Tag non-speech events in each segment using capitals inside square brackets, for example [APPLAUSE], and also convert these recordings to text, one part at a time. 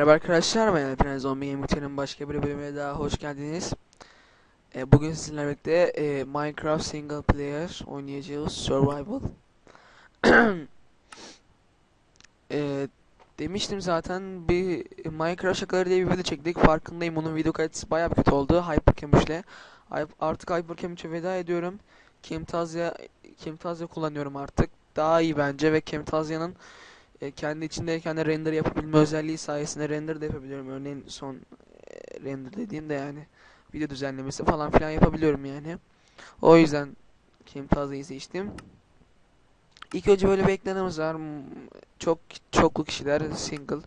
Merhaba arkadaşlar, ben Alperen Zombie Gaming'in başka bir bölümüne daha hoş geldiniz. E, bugün sizinle birlikte e, Minecraft Single Player oynayacağız, Survival. [CLEARS THROAT] E, demiştim zaten bir Minecraft şakaları diye bir video çektik, farkındayım onun video kalitesi bir kötü oldu Hypercam'le. Artık Hypercam'e veda ediyorum. Camtasia, Camtasia kullanıyorum artık. Daha iyi bence ve Camtasia'nın e, kendi içindeyken de render yapabilme özelliği sayesinde render de yapabiliyorum. Örneğin son e, render dediğimde yani video düzenlemesi falan filan yapabiliyorum yani. O yüzden Camtasia'yı seçtim. İlk önce böyle bir ekranımız var. Çok çoklu kişiler single.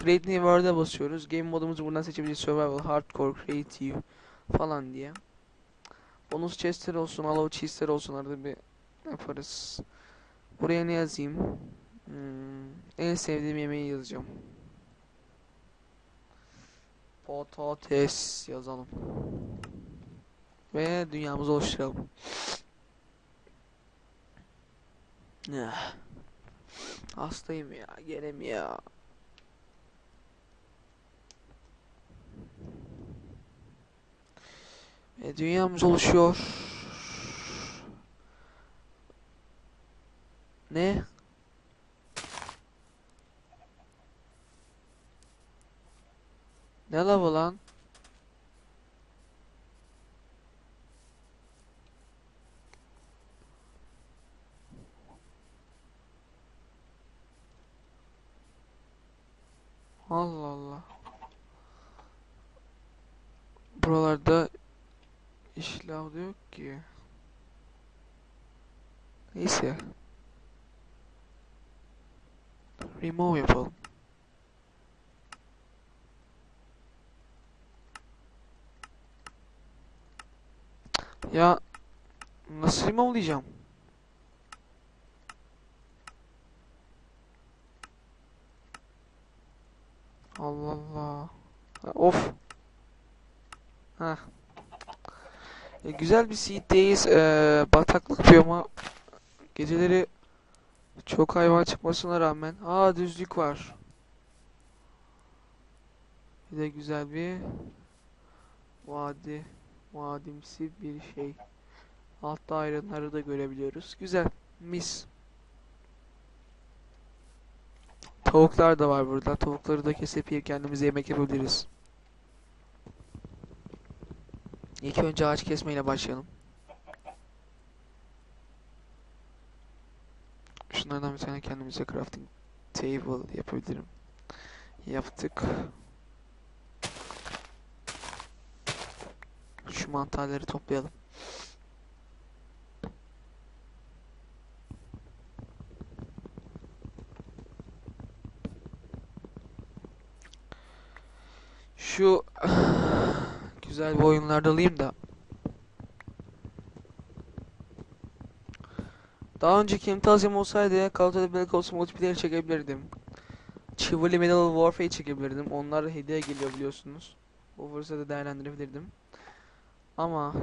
Create New World'a basıyoruz. Game modumuzu buradan seçebiliriz. Survival, Hardcore, Creative falan diye. Bonus chestler olsun, allow chestler olsun arada bir yaparız. Buraya ne yazayım? Hmm, en sevdiğim yemeği yazacağım. Patates yazalım. Ve dünyamızı oluşturalım. Ah. Hastayım ya, gene mi ya? Ve dünyamız oluşuyor. Ne? Ne lavı lan? Allah Allah. Buralarda işlav da yok ki. Neyse. Remove yapalım. Ya nasıl remove'layacağım? Allah Allah. Ha, Of. Ha. E, güzel bir seed'deyiz. Ee, bataklık biyoma. Geceleri çok hayvan çıkmasına rağmen. Aa düzlük var. Bir de güzel bir vadi. Vadimsi bir şey. Altta ayrınları da görebiliyoruz. Güzel. Mis. Tavuklar da var burada. Tavukları da kesip kendimize yemek yapabiliriz. İlk önce ağaç kesmeyle başlayalım. Şunlardan bir tane kendimize crafting table yapabilirim. Yaptık. Şu mantarları toplayalım. Şu [SIGHS] güzel bir oyunlarda alayım da. Daha önceki Camtasia'm olsaydı Call of Duty Black Ops multiplayer çekebilirdim. Chivalry Medal Warfare çekebilirdim. Onlar hediye geliyor biliyorsunuz. Bu fırsatı değerlendirebilirdim. Ama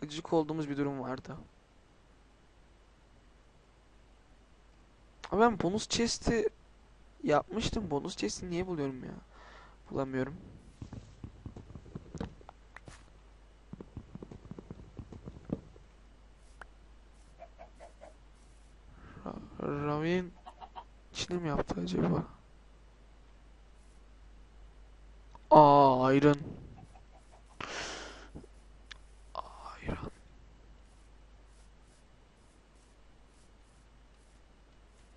gıcık olduğumuz bir durum vardı. Ben bonus chest'i yapmıştım. Bonus chest'i niye buluyorum ya? Bulamıyorum. Ra Ravin içine mi yaptı acaba? İron. Iron.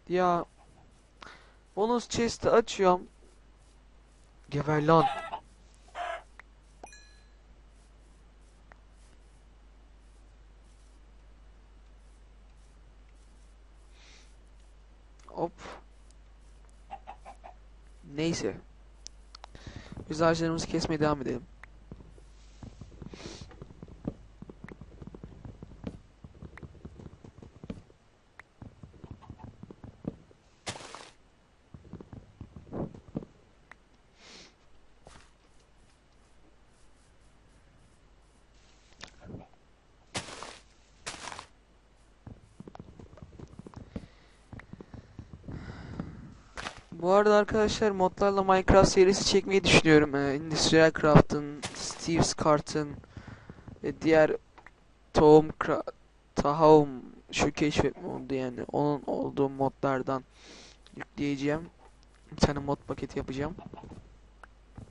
Ya bonus chest'i açıyorum. Geber lan. Hop. Neyse. Biz ağaçlarımızı kesmeye devam edelim. Arada arkadaşlar modlarla Minecraft serisi çekmeyi düşünüyorum. Ee, Industrial Craft'ın, Steve's Cart'ın ve diğer Cra- tahavum şu keşfetme oldu yani onun olduğu modlardan yükleyeceğim. Bir tane mod paketi yapacağım.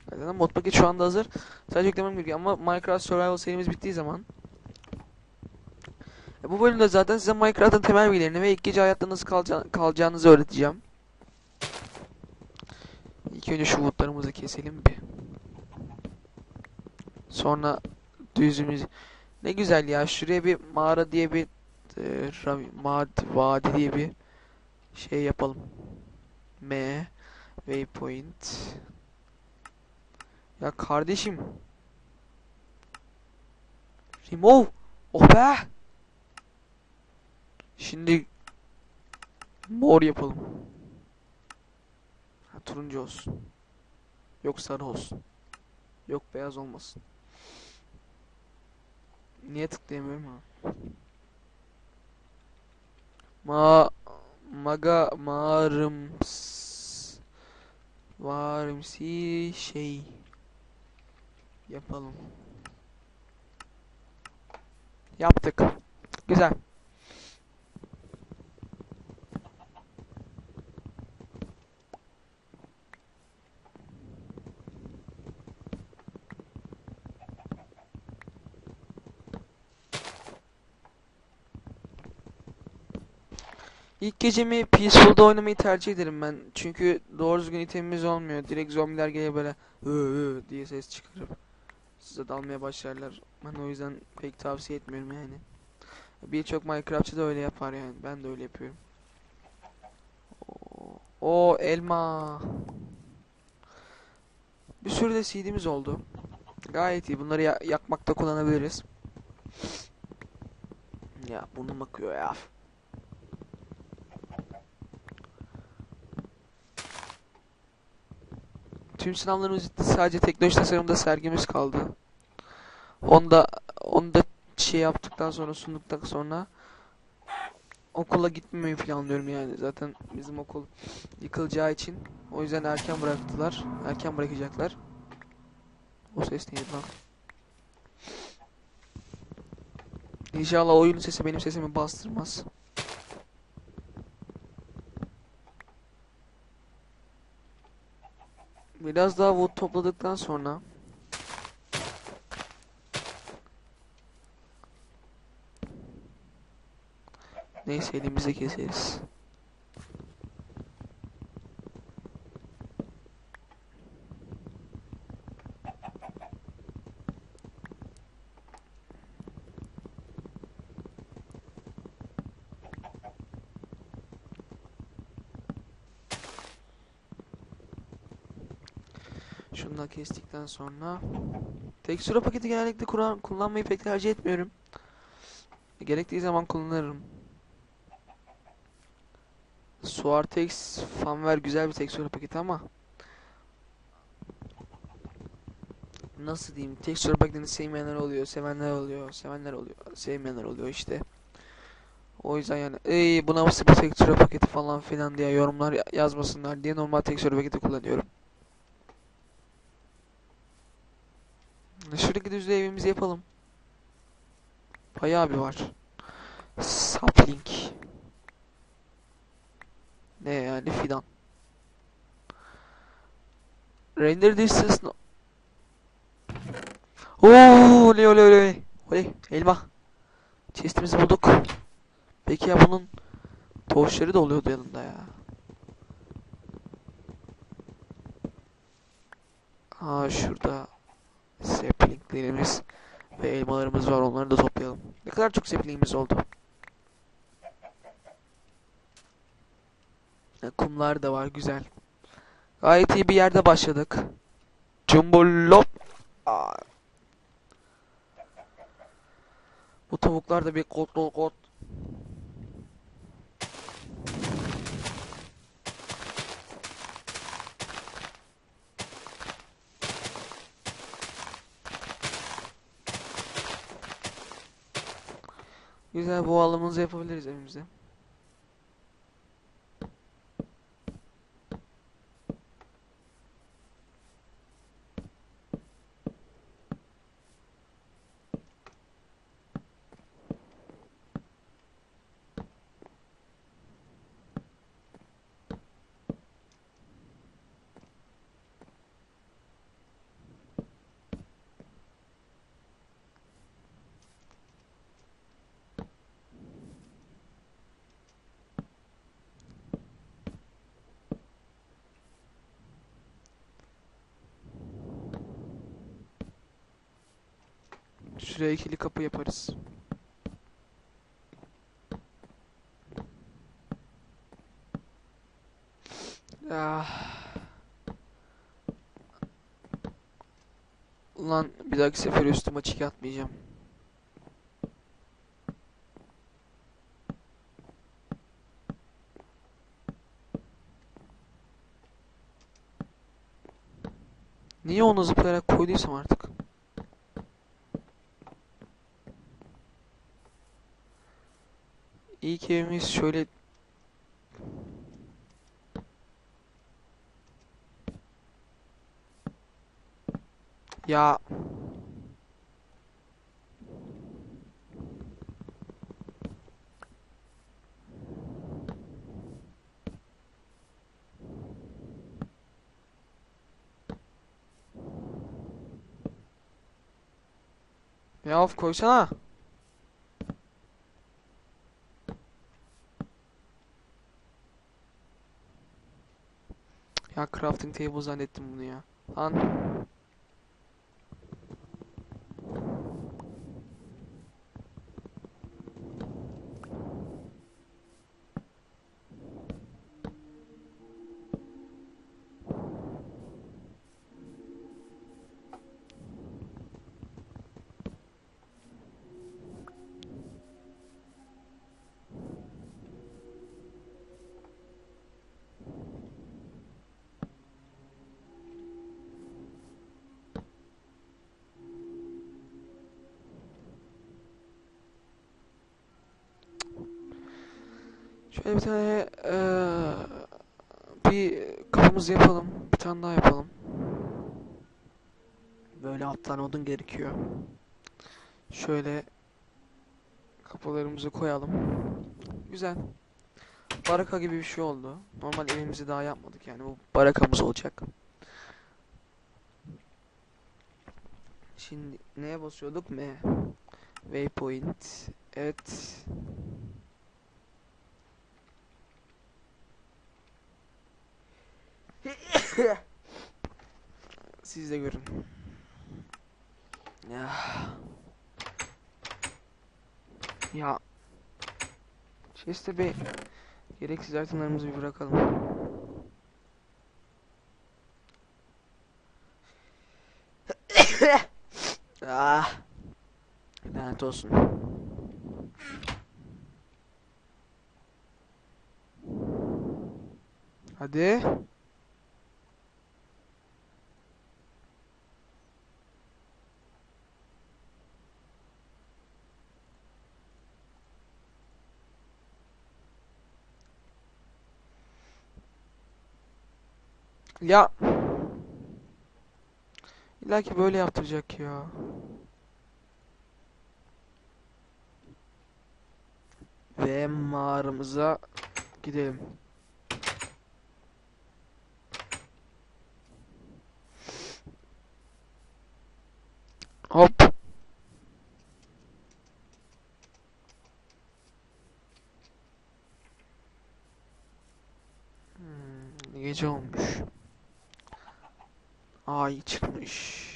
Zaten mod paket şu anda hazır. Sadece yüklemem gerekiyor ama Minecraft Survival serimiz bittiği zaman e, bu bölümde zaten size Minecraft'ın temel bilgilerini ve ilk gece hayatta nasıl kalca- kalacağınızı öğreteceğim. Önce şu woodlarımızı keselim bir. Sonra düzümüz ne güzel ya şuraya bir mağara diye bir e, ravi- mad vadi diye bir şey yapalım. M waypoint. Ya kardeşim. Remove. Oh be. Şimdi mor yapalım. Turuncu olsun. Yok sarı olsun. Yok beyaz olmasın. Niye tıklayamıyorum ha? Ma maga mağarıms varımsi şey yapalım. Yaptık. Güzel. İlk gecemi Peaceful'da oynamayı tercih ederim ben. Çünkü doğru düzgün itemimiz olmuyor. Direkt zombiler geliyor böyle hı hı diye ses çıkarıp size dalmaya başlarlar. Ben o yüzden pek tavsiye etmiyorum yani. Birçok Minecraftçı da öyle yapar yani. Ben de öyle yapıyorum. O elma. Bir sürü de seed'imiz oldu. Gayet iyi. Bunları ya- yakmakta kullanabiliriz. Ya burnum akıyor ya. Tüm sınavlarımız bitti. Sadece teknoloji tasarımda sergimiz kaldı. Onda onda şey yaptıktan sonra sunduktan sonra okula gitmemeyi planlıyorum yani. Zaten bizim okul yıkılacağı için o yüzden erken bıraktılar. Erken bırakacaklar. O ses neydi lan? İnşallah oyunun sesi benim sesimi bastırmaz. Biraz daha wood topladıktan sonra Neyse elimize keseriz. Şunu da kestikten sonra tekstüre paketi genellikle kuran, kullanmayı pek tercih etmiyorum. Gerektiği zaman kullanırım. Suartex Fanver güzel bir tekstür paketi ama nasıl diyeyim tekstür paketini sevmeyenler oluyor, sevenler oluyor, sevenler oluyor, sevmeyenler oluyor işte. O yüzden yani ey buna nasıl bir tekstür paketi falan filan diye yorumlar ya- yazmasınlar diye normal tekstür paketi kullanıyorum. Şuradaki düzlüğü evimizi yapalım. Bayağı bir var. Sapling. Ne yani fidan. Render distance no. Oo, oley oley oley. Oley, elma. Chest'imizi bulduk. Peki ya bunun tohuşları da oluyordu yanında ya. Aa şurada saplinglerimiz ve elmalarımız var. Onları da toplayalım. Ne kadar çok saplingimiz oldu. Kumlar da var güzel. Gayet iyi bir yerde başladık. Cumbulop. Aa. Bu tavuklar da bir kot kot. Güzel bu alımımızı yapabiliriz evimizde. Şuraya ikili kapı yaparız. Ah. Ulan bir dahaki sefer üstüme çiğ atmayacağım. Niye onu zıplayarak koyduysam artık. İlk evimiz şöyle ya ya of koysana. Ya crafting table zannettim bunu ya. Lan. Şöyle bir tane eee, bir kapımızı yapalım. Bir tane daha yapalım. Böyle alttan odun gerekiyor. Şöyle kapılarımızı koyalım. Güzel. Baraka gibi bir şey oldu. Normal evimizi daha yapmadık yani bu barakamız olacak. Şimdi neye basıyorduk? M. Waypoint. Evet. Siz de görün. Ya. Ya. Chest'e bir gereksiz itemlerimizi bir bırakalım. ah. Lanet olsun. Hadi. Ya. İlla ki böyle yaptıracak ya. Ve mağaramıza gidelim. Hop. Hmm, gece olmuş. políticos [LAUGHS]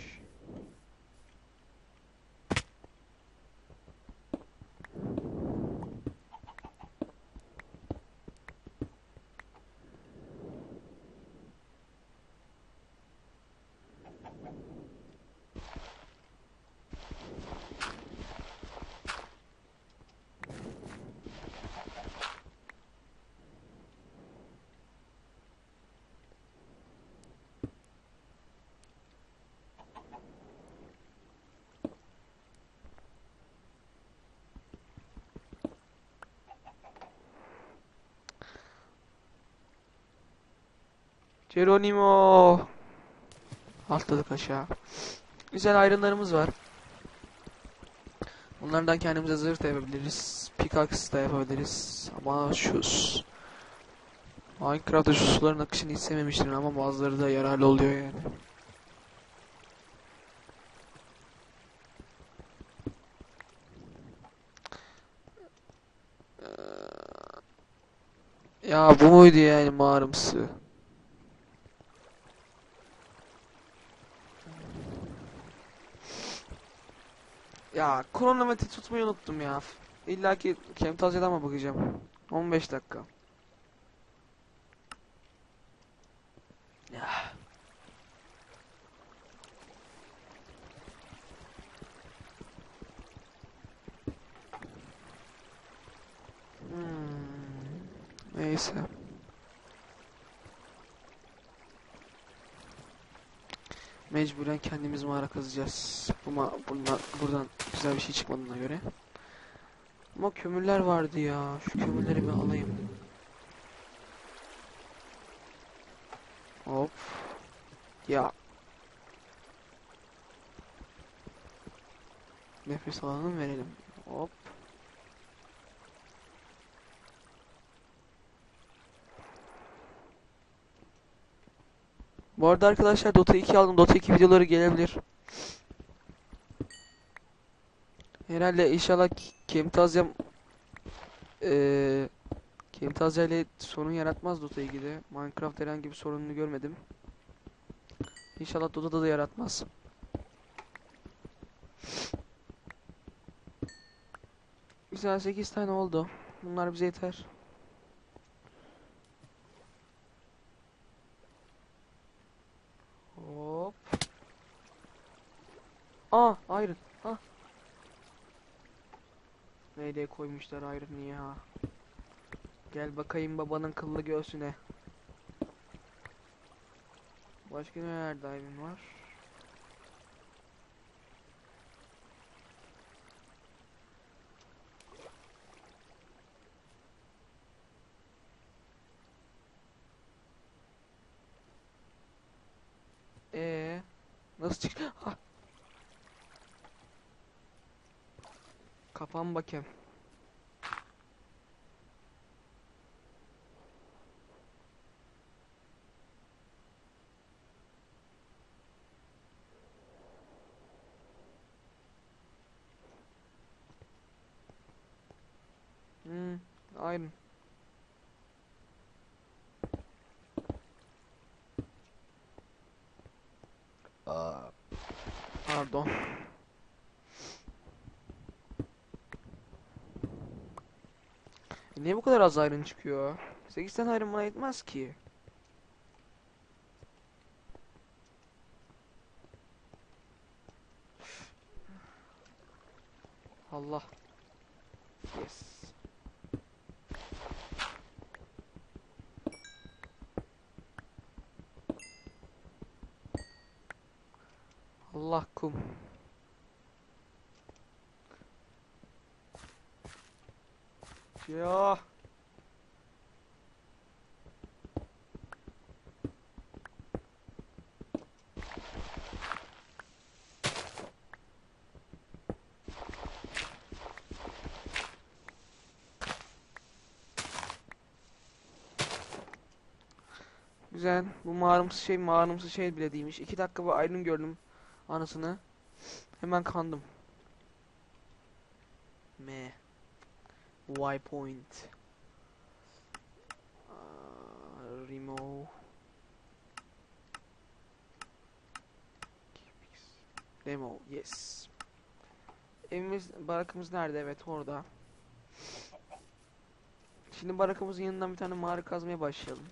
Geronimo. Atladık aşağı. Güzel ayrımlarımız var. Bunlardan kendimize zırh da yapabiliriz. Pickaxe da yapabiliriz. Ama şu Minecraft'ta şu suların akışını hiç sevmemiştim ama bazıları da yararlı oluyor yani. Ee, Ya bu muydu yani mağaramsı? Ya kronometre tutmayı unuttum ya. İlla ki Camtasia'dan mı bakacağım? 15 dakika. Ya. Hmm, Neyse. Mecburen kendimiz mağara kazacağız. Ama bundan, buradan güzel bir şey çıkmadığına göre. Ama kömürler vardı ya. Şu kömürleri bir alayım. Hop. Ya. Nefes alalım verelim. Hop. Bu arada arkadaşlar Dota 2 aldım. Dota 2 videoları gelebilir. Herhalde inşallah Camtasia eee Camtasia ile sorun yaratmaz Dota 2'de. Minecraft herhangi bir sorununu görmedim. İnşallah Dota'da da yaratmaz. Güzel 8 tane oldu. Bunlar bize yeter. Hop. Aa, iron. Ha. Neyle koymuşlar iron'ı ya. Gel bakayım babanın kıllı göğsüne. Başka nelerde iron var? Ee, nasıl çık? [LAUGHS] Kapan bakayım. Hmm, aynen. Aa, pardon. Niye bu kadar az iron çıkıyor? 8 tane iron bana yetmez ki. Allah. Yes. Allah kum. Ya. Güzel. Bu mağaramsı şey mağaramsı şey bile değilmiş. İki dakika bu ayrım gördüm anasını. Hemen kandım. Y point. Aa, Remove. Demo. Yes. Evimiz, barakımız nerede? Evet orada. Şimdi barakımızın yanından bir tane mağara kazmaya başlayalım.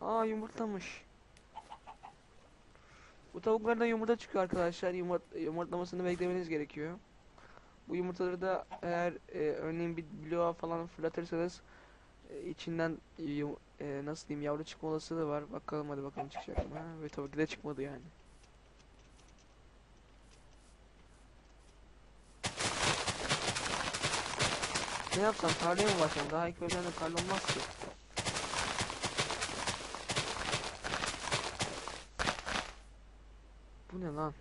Aa yumurtlamış. Bu tavuklardan yumurta çıkıyor arkadaşlar. Yumurt yumurtlamasını beklemeniz gerekiyor. Bu yumurtaları da eğer e, örneğin bir bloğa falan fırlatırsanız e, içinden yum- e, nasıl diyeyim yavru çıkma olasılığı var. Bakalım hadi bakalım çıkacak mı? Ha, ve tabii ki de çıkmadı yani. Ne yapsam tarlaya mı başlayayım? Daha ilk bölümde tarla olmaz ki. Bu ne lan?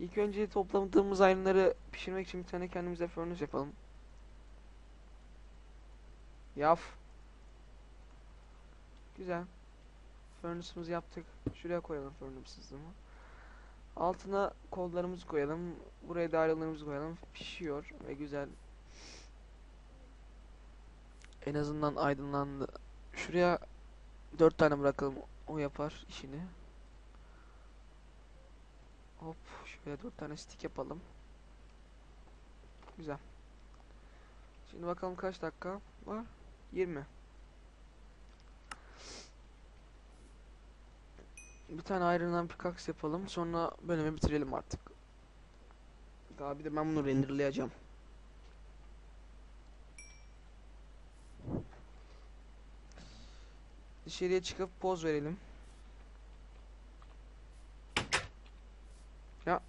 İlk önce topladığımız ayrımları pişirmek için bir tane kendimize furnace yapalım. Yaf. Güzel. Furnace'ımızı yaptık. Şuraya koyalım furnace'ımızı. Altına kollarımızı koyalım. Buraya da ayrılarımızı koyalım. Pişiyor ve güzel. En azından aydınlandı. Şuraya dört tane bırakalım. O yapar işini. Hop şöyle dört tane stick yapalım. Güzel. Şimdi bakalım kaç dakika var? 20. Bir tane Iron'dan pickaxe yapalım. Sonra bölümü bitirelim artık. Daha bir de ben bunu renderlayacağım. Dışarıya çıkıp poz verelim. Ya.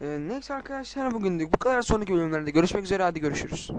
Ee, neyse arkadaşlar bugünlük bu kadar sonraki bölümlerde görüşmek üzere hadi görüşürüz.